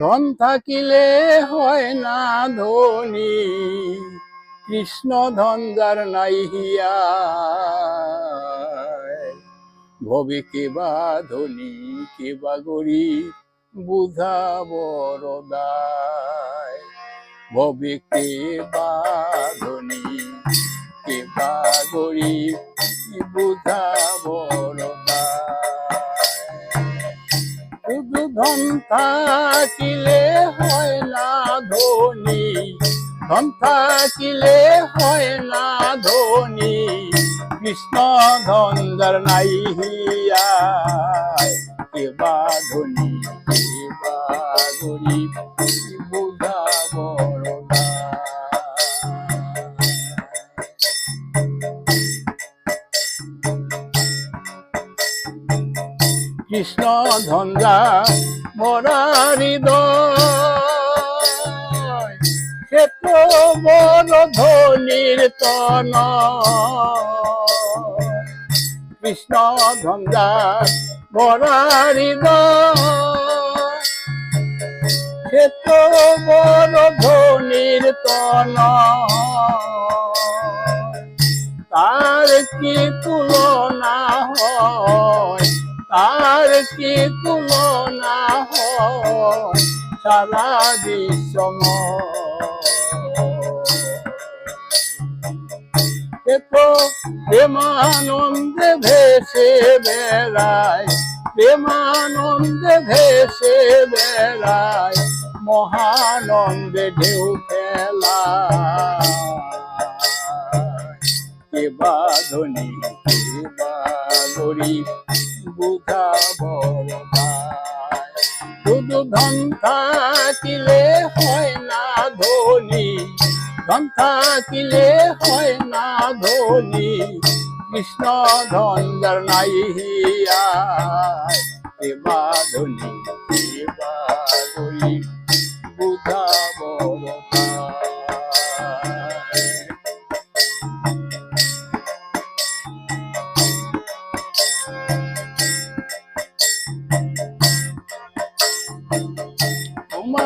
ধন থাকিলে হয় না ধনী। কৃষ্ণ ধন যার নাই হিয়া ভবে কেবা ধনী, কেবা গরিব বুঝা বরদায় ভবে কেবা ধন থাকিলে হয় না ধনী। ধন থাকিলে হয় না ধনী। কৃষ্ণ ধন নাই হিয়া কেবা ধনী। কৃষ্ণ ধন্দা মরারিদয় সে তো বড় ধনির তন। কৃষ্ণ ধন্দা মরারিদয় সে তো বড় ধনির তন। তার কি তুলনা হয়? তার কি তুলনা হয়? সারা বিশ্ব তো প্রেমানন্দে ভেসে বেড়ায়, প্রেমানন্দে ভেসে বেড়ায়, মহানন্দে ঢেউ খেলা কেবা ধনী কেবা গরিব বুঝা বড়। শুধু ধন থাকিলে হয় না ধনী ধন থাকিলে হয় না ধনী, কৃষ্ণ ধন যার নাই হিয়ায় কেবা ধনী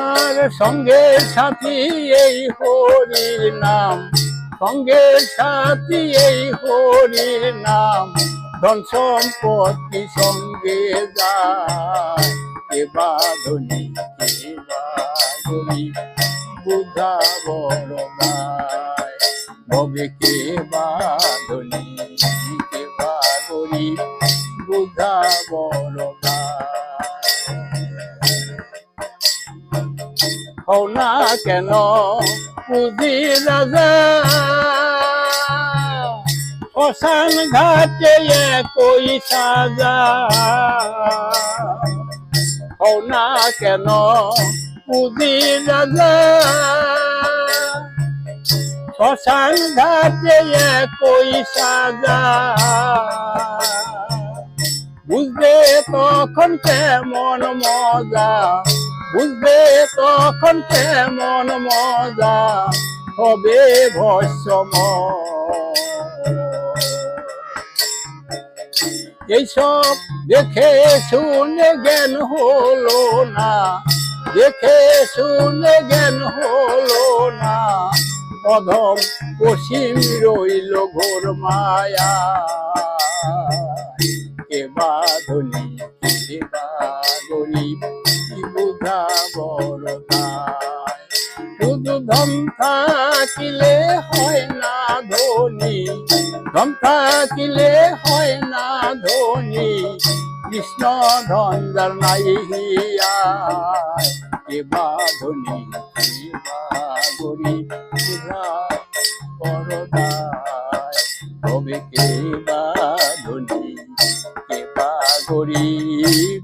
তোমার সঙ্গে সাথী এই হরির নাম। সঙ্গে সাথী এই হরির নাম। ধন সম্পত্তি সঙ্গে যায়। কেবা ধনী কেবা গরিব বুঝা বড় গায় ভবে কেবা ধনী কেবা গরিব বুঝা বড় হও না কেন? পুঁজি রাজা শ্মশান ঘাটে কই সাজা। হও না কেন? পুঁজি রাজা শ্মশান ঘাটে কই সাজা। বুঝবে তখন কেমন মজা। বুঝবে তখন কেমন মজা, হবে ভস্যম এইসব দেখে শুনে জ্ঞান হলো না, দেখে শুনে জ্ঞান হলো না। অধম অসীম রইল ঘোর মায়া কেবা ধনী দম থাকিলে হয় না ধনী। দম থাকিলে হয় না ধনী। কৃষ্ণ ধন যার নাই হিয়া কেবা ধনী কেবা কেবা ধনী কেবা গরিব